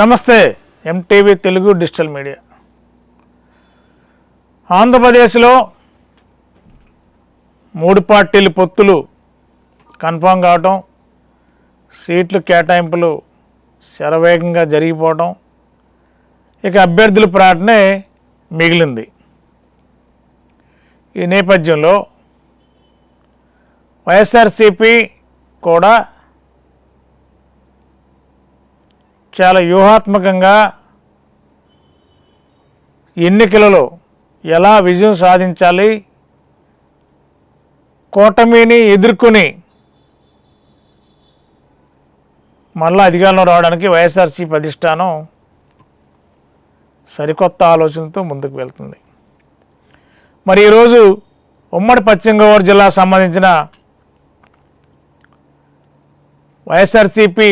నమస్తే MTV Telugu digital media. ఆంధ్రప్రదేశ్లో మూడు పార్టీలు పొత్తులు కన్ఫామ్ కావటం సీట్లు కేటాయింపులు శరవేగంగా జరిగిపోవటం ఇక అభ్యర్థుల ప్రాటనే మిగిలింది. ఈ నేపథ్యంలో వైఎస్ఆర్సీపీ కూడా చాలా వ్యూహాత్మకంగా ఎన్నికలలో ఎలా విజయం సాధించాలి కూటమిని ఎదుర్కొని మళ్ళా అధికారంలో రావడానికి వైఎస్ఆర్సీపీ అధిష్టానం సరికొత్త ఆలోచనతో ముందుకు వెళ్తుంది. మరి ఈరోజు ఉమ్మడి పశ్చిమ గోదావరి జిల్లా సంబంధించిన వైఎస్ఆర్సీపీ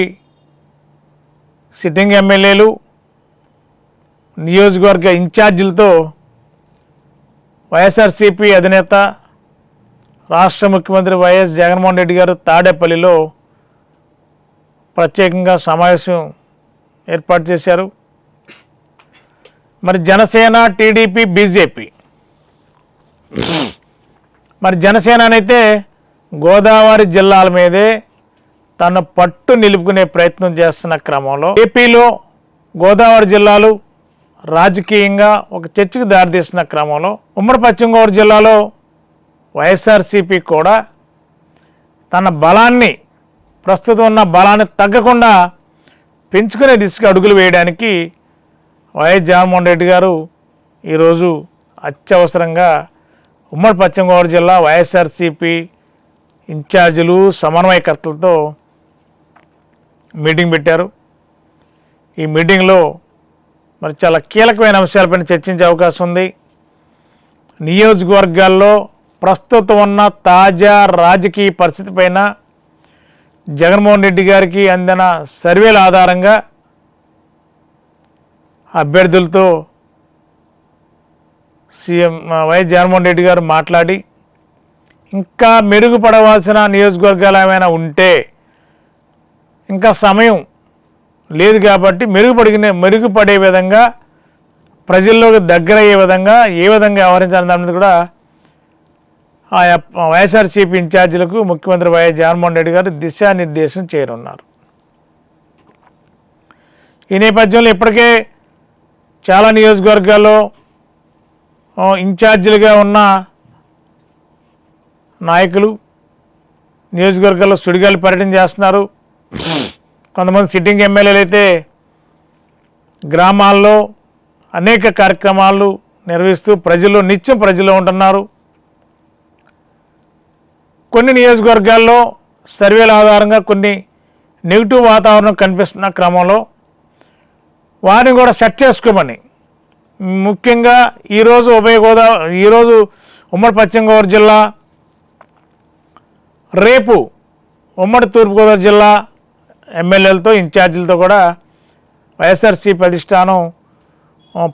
సిట్టింగ్ ఎమ్మెల్యేలు నియోజకవర్గ ఇన్ఛార్జీలతో వైఎస్ఆర్సీపీ అధినేత రాష్ట్ర ముఖ్యమంత్రి వైఎస్ జగన్మోహన్ రెడ్డి గారు తాడేపల్లిలో ప్రత్యేకంగా సమావేశం ఏర్పాటు చేశారు. మరి జనసేన టీడీపీ బీజేపీ. మరి జనసేన అయితే గోదావరి జిల్లాల మీదే తన పట్టు నిలుపుకునే ప్రయత్నం చేస్తున్న క్రమంలో ఏపీలో గోదావరి జిల్లాలు రాజకీయంగా ఒక చర్చకు దారితీస్తున్న క్రమంలో ఉమ్మడి పశ్చిమ గోదావరి జిల్లాలో వైఎస్ఆర్సీపీ కూడా తన బలాన్ని ప్రస్తుతం ఉన్న బలాన్ని తగ్గకుండా పెంచుకునే దిశగా అడుగులు వేయడానికి వైఎస్ జగన్మోహన్ రెడ్డి గారు ఈరోజు అత్యవసరంగా ఉమ్మడి పశ్చిమ గోదావరి జిల్లా వైఎస్ఆర్సీపీ ఇన్ఛార్జీలు సమన్వయకర్తలతో మీటింగ్ పెట్టారు. ఈ మీటింగ్లో మరి చాలా కీలకమైన అంశాలపైన చర్చించే అవకాశం ఉంది. నియోజకవర్గాల్లో ప్రస్తుతం ఉన్న తాజా రాజకీయ పరిస్థితి పైన జగన్మోహన్ రెడ్డి గారికి అందిన సర్వేల ఆధారంగా అభ్యర్థులతో సీఎం వైఎస్ జగన్మోహన్ రెడ్డి గారు మాట్లాడి ఇంకా మెరుగుపడవలసిన నియోజకవర్గాలు ఏమైనా ఉంటే ఇంకా సమయం లేదు కాబట్టి మెరుగుపడిన మెరుగుపడే విధంగా ప్రజల్లోకి దగ్గర అయ్యే విధంగా ఏ విధంగా వ్యవహరించాలని దాని మీద కూడా ఆయా వైఎస్ఆర్సీపీ ఇన్ఛార్జీలకు ముఖ్యమంత్రి వైఎస్ జగన్మోహన్ రెడ్డి గారు దిశానిర్దేశం చేయనున్నారు. ఈ నేపథ్యంలో ఇప్పటికే చాలా నియోజకవర్గాల్లో ఇన్ఛార్జీలుగా ఉన్న నాయకులు నియోజకవర్గాల్లో సుడిగాలి పర్యటన చేస్తున్నారు. కొంతమంది సిట్టింగ్ ఎమ్మెల్యేలు అయితే గ్రామాల్లో అనేక కార్యక్రమాలు నిర్వహిస్తూ ప్రజల్లో నిత్యం ప్రజల్లో ఉంటున్నారు. కొన్ని నియోజకవర్గాల్లో సర్వేల ఆధారంగా కొన్ని నెగిటివ్ వాతావరణం కనిపిస్తున్న క్రమంలో వారిని కూడా సెట్ చేసుకోమని ముఖ్యంగా ఈరోజు ఉభయ గోదావరి ఈరోజు ఉమ్మడి పశ్చిమ గోదావరి జిల్లా రేపు ఉమ్మడి తూర్పుగోదావరి జిల్లా ఎమ్మెల్యేలతో ఇన్ఛార్జీలతో కూడా వైఎస్ఆర్సీపీ అధిష్టానం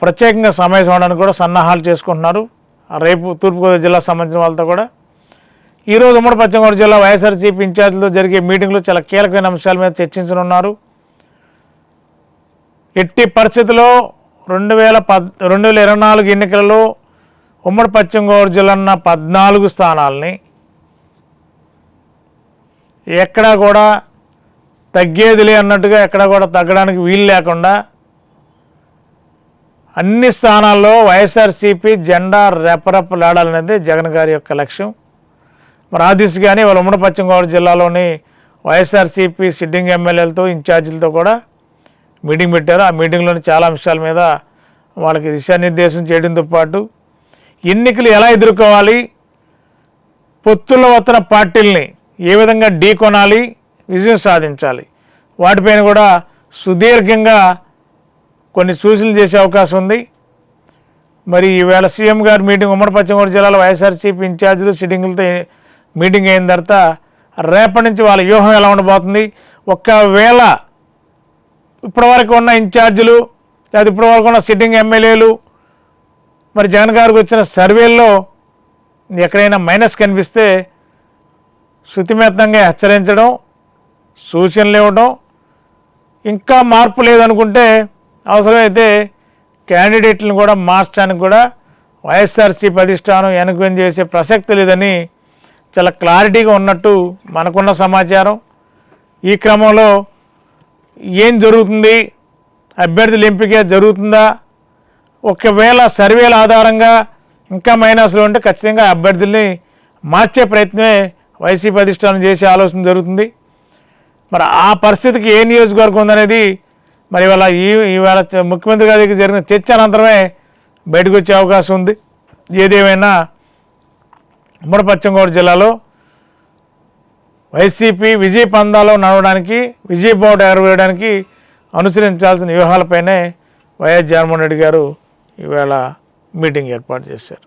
ప్రత్యేకంగా సమావేశం అవడానికి కూడా సన్నాహాలు చేసుకుంటున్నారు. రేపు తూర్పుగోదావరి జిల్లా సంబంధించిన వాళ్ళతో కూడా. ఈరోజు ఉమ్మడి పశ్చిమగోదావరి జిల్లా వైఎస్ఆర్సీపీ ఇన్ఛార్జీలతో జరిగే మీటింగ్లో చాలా కీలకమైన అంశాల మీద చర్చించనున్నారు. ఎట్టి పరిస్థితుల్లో రెండు వేల పద్ రెండు వేల ఇరవై నాలుగు ఎన్నికలలో ఉమ్మడి పశ్చిమ గోదావరి జిల్లా ఉన్న పద్నాలుగు స్థానాలని ఎక్కడా కూడా తగ్గేదిలే అన్నట్టుగా ఎక్కడ కూడా తగ్గడానికి వీలు లేకుండా అన్ని స్థానాల్లో వైఎస్ఆర్సీపీ జెండా రెపరెపలాడాలనేది జగన్ గారి యొక్క లక్ష్యం. మరి ఆ దిశగానే వాళ్ళ ఉమ్మడి పశ్చిమ గోదావరి జిల్లాలోని వైఎస్ఆర్సీపీ సిట్టింగ్ ఎమ్మెల్యేలతో ఇన్ఛార్జీలతో కూడా మీటింగ్ పెట్టారు. ఆ మీటింగ్లోని చాలా అంశాల మీద వాళ్ళకి దిశానిర్దేశం చేయడంతో పాటు ఎన్నికలు ఎలా ఎదుర్కోవాలి పొత్తుల్లో వస్తున్న పార్టీల్ని ఏ విధంగా ఢీ కొనాలి విజయం సాధించాలి. వాటిపైన కూడా సుదీర్ఘంగా కొన్ని సూచనలు చేసే అవకాశం ఉంది. మరి ఈవేళ సీఎం గారి మీటింగ్ ఉమ్మడి పశ్చిమ గోదావరి జిల్లాలో వైఎస్ఆర్సీపీ ఇన్ఛార్జీలు సిట్టింగులతో మీటింగ్ అయిన తర్వాత రేపటి నుంచి వాళ్ళ వ్యూహం ఎలా ఉండబోతుంది? ఒకవేళ ఇప్పటివరకు ఉన్న ఇన్ఛార్జీలు లేదా ఇప్పటివరకు ఉన్న సిట్టింగ్ ఎమ్మెల్యేలు మరి జగన్ గారికి వచ్చిన సర్వేల్లో ఎక్కడైనా మైనస్ కనిపిస్తే శృతిమేత్తంగా హెచ్చరించడం సూచనలు ఇవ్వడం ఇంకా మార్పు లేదనుకుంటే అవసరమైతే క్యాండిడేట్లను కూడా మార్చడానికి కూడా వైఎస్ఆర్సీపీ అధిష్టానం వెనుకని చేసే ప్రసక్తి లేదని చాలా క్లారిటీగా ఉన్నట్టు మనకున్న సమాచారం. ఈ క్రమంలో ఏం జరుగుతుంది? అభ్యర్థుల ఎంపిక జరుగుతుందా? ఒకవేళ సర్వేల ఆధారంగా ఇంకా మైనస్లో ఉంటే ఖచ్చితంగా అభ్యర్థుల్ని మార్చే ప్రయత్నమే వైసీపీ అధిష్టానం చేసే ఆలోచన జరుగుతుంది. మరి ఆ పరిస్థితికి ఏ నియోజకవర్గం ఉందనేది మరి ఇవాళ ఈ ఇవాళ ముఖ్యమంత్రి గారికి జరిగిన చర్చ అనంతరమే బయటకు వచ్చే అవకాశం ఉంది. ఏదేమైనా ఉమ్మడి పశ్చిమ జిల్లాలో వైసీపీ విజయ పందాలో నడవడానికి విజయ బోర్డు ఎగరవేయడానికి అనుసరించాల్సిన వ్యూహాలపైనే వైఎస్ జగన్మోహన్ రెడ్డి గారు ఈవేళ మీటింగ్ ఏర్పాటు చేశారు.